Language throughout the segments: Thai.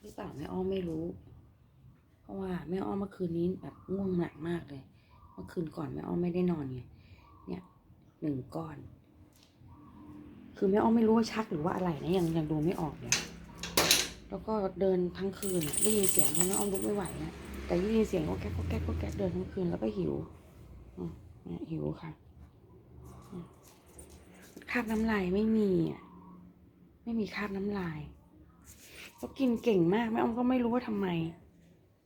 หรือเปล่าแม่อ้อมไม่รู้ เพราะว่าแม่อ้อมเมื่อคืนนี้แบบง่วงหนักมากเลย เมื่อคืนก่อนแม่อ้อมไม่ได้นอนไงเนี่ยหนึ่งก้อน คือแม่อ้อมไม่รู้ว่าชักหรือว่าอะไรนะยังยังดูไม่ออกเลยแล้วก็เดินทั้งคืนอะได้ยินเสียงเพราะแม่อ้อมลุกไม่ไหวนะแต่ได้ยินเสียงก็แก๊กก็แก๊กก็แก๊กเดินทั้งคืนแล้วก็หิวอืมเนี่ยหิวค่ะคราบน้ำลายไม่มีอะไม่มีคราบน้ำลาย แล้วกินเก่งมากแม่อ้อมก็ไม่รู้ว่าทำไม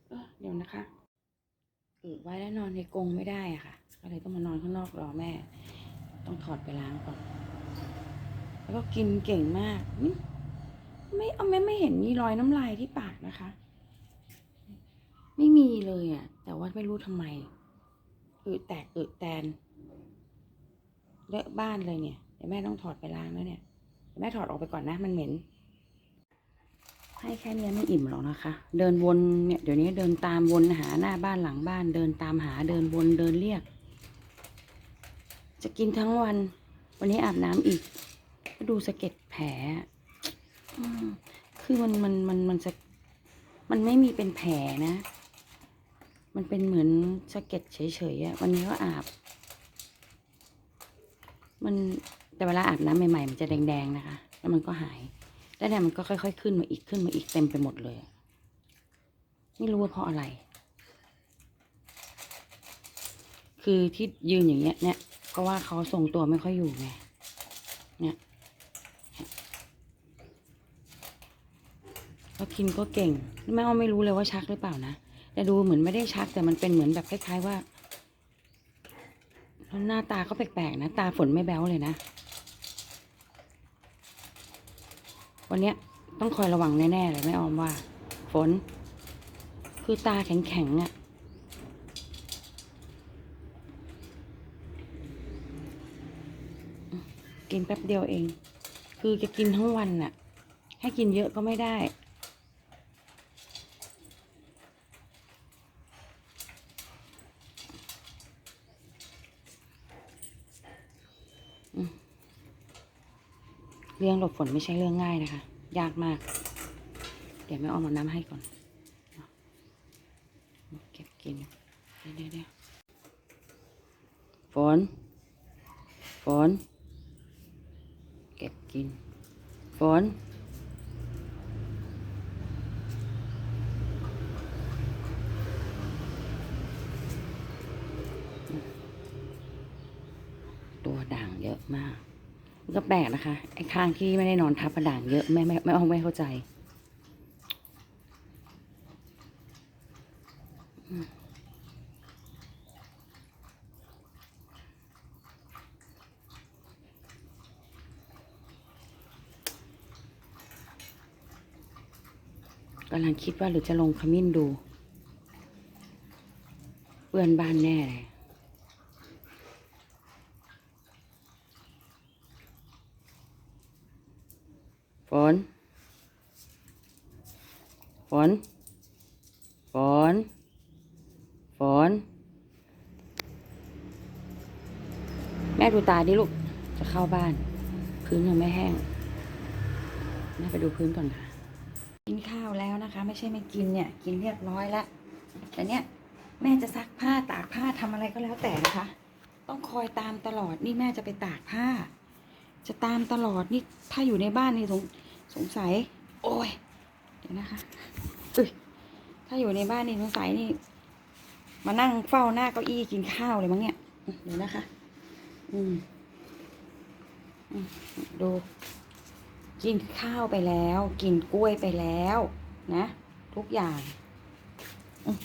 เออเดี๋ยวนะคะอึไว้แล้วนอนในกรงไม่ได้อะค่ะ ก็เลยต้องมานอนข้างนอกรอแม่ ต้องถอดไปล้างก่อน แล้วก็กินเก่งมากนี่ไม่เอาแม่ไม่เห็นมีรอยน้ำลายที่ปากนะคะ ไม่มีเลยอะ่ะ แต่ว่าไม่รู้ทำไมอึแตกอึแตนเลอะบ้านเลยเนี่ยเดี๋ยวแม่ต้องถอดไปล้างแล้วเนี่ยเดี๋ยวแม่ถอดออกไปก่อนนะมันเหม็น ให้แค่เนี้ยไม่อิ่มหรอกนะคะ เดินวนเนี่ยเดี๋ยวนี้เดินตามวนหาหน้าบ้านหลังบ้าน เดินตามหาเดินวนเดินเรียก จะกินทั้งวัน วันนี้อาบน้ำอีกก็ดูสะเก็ดแผลคือมันมันมันมันจะมันไม่มีเป็นแผลนะ มันเป็นเหมือนสะเก็ดเฉยๆอะวันนี้ก็อาบ มันแต่เวลาอาบน้ำใหม่ๆ มันจะแดงๆนะคะ แล้วมันก็หาย แล้วเนี่ยมันก็ค่อยๆขึ้นมาอีกขึ้นมาอีกเต็มไปหมดเลย ไม่รู้ว่าเพราะอะไร คือที่ยืนอย่างเงี้ย เนี่ย ก็ว่าเขาทรงตัวไม่ค่อยอยู่ไง เนี่ยก็กินก็เก่ง แม่อ้อไม่รู้เลยว่าชักหรือเปล่านะ แต่ดูเหมือนไม่ได้ชักแต่มันเป็นเหมือนแบบคล้ายๆว่าแล้วหน้าตาก็แปลกๆนะ ตาฝนไม่แบ้วเลยนะ วันเนี้ยต้องคอยระวังแน่ๆเลยแม่ออมว่า ฝน คือตาแข็งๆอะ่ะกินแป๊บเดียวเอง คือจะกินทั้งวันน่ะ ให้กินเยอะก็ไม่ได้ เรื่องหลบฝนไม่ใช่เรื่องง่ายนะคะ ยากมาก เดี๋ยวแม่อ้อมเอาน้ำให้ก่อน เก็บกิน เดี๋ยวเดี๋ยวเดี๋ยวฝน ฝน เก็บกิน ฝน ตัวด่างเยอะมาก ก็แปลกนะคะ ไอ้ข้างที่ไม่ได้นอนทับอะด่างเยอะไม่ไม่ไม่ไม่เข้าใจกำลังคิดว่าหรือจะลงขมิ้นดูเปื้อนบ้านแน่เลย ฝนฝนฝนฝนแม่ดูตาดิลูก จะเข้าบ้าน พื้นยังไม่แห้ง แม่ไปดูพื้นก่อนค่ะ กินข้าวแล้วนะคะ ไม่ใช่ไม่กินเนี่ย กินเรียบร้อยแล้วแต่เนี้ยแม่จะซักผ้าตากผ้าทำอะไรก็แล้วแต่นะคะ ต้องคอยตามตลอดนี่แม่จะไปตากผ้า จะตามตลอดนี่ถ้าอยู่ในบ้านนี่สง สงสัย โอ้ย เดี๋ยวนะคะอึถ้าอยู่ในบ้านนี่สงสัยนี่ มานั่งเฝ้าหน้าเก้าอี้กินข้าวเลยมั้งเนี่ยเดี๋ยวนะคะ อืมอืมดู กินข้าวไปแล้ว กินกล้วยไปแล้ว นะ ทุกอย่างอืม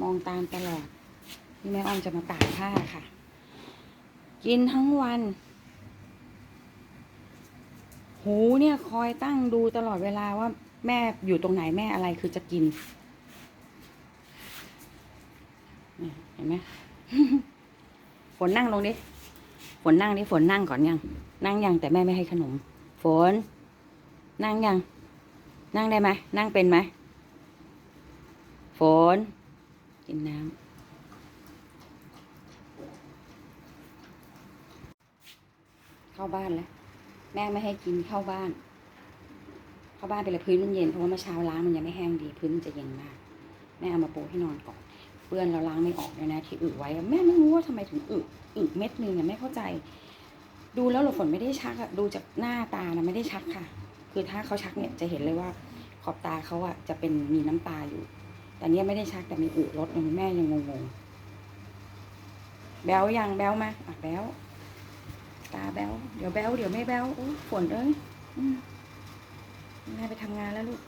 มองตามตลอดนี่แม่อ้อมจะมาตากผ้าค่ะ กินทั้งวัน หูเนี่ยคอยตั้งดูตลอดเวลาว่าแม่อยู่ตรงไหนแม่อะไรคือจะกินเห็นไหมฝนนั่งลงดิฝนนั่งดิฝนนั่งก่อนยัง นั่งยังแต่แม่ไม่ให้ขนม ฝน นั่งยัง นั่งได้ไหมนั่งเป็นไหมฝนินน้ำเข้าบ้านแล้ว แม่ไม่ให้กินเข้าบ้าน เข้าบ้านไปเลยพื้นมันเย็นเพราะว่าเมื่อเช้าล้างมันยังไม่แห้งดีพื้นนจะเย็นมาก แม่เอามาปูให้นอนก่อนเปื้อนเราล้างไม่ออกเลยนะที่อึไว้แม่ไม่รู้ว่าทำไมถึงอึอึเม็ดนึงเนี่ยไม่เข้าใจ ดูแล้วหลบฝนไม่ได้ชักดูจากหน้าตานะไม่ได้ชักค่ะ คือถ้าเขาชักเนี่ยจะเห็นเลยว่าขอบตาเขาอะจะเป็นมีน้ำตาอยู่ แต่เนี้ยไม่ได้ชักแต่มีอึรถยังแม่ยังงงๆแบลยังแบลมาอะแบลตาแบลเดี๋ยวแบลเดี๋ยวไม่แบลอู้ฝนเอ้ยแม่ไปทำงานแล้วลูก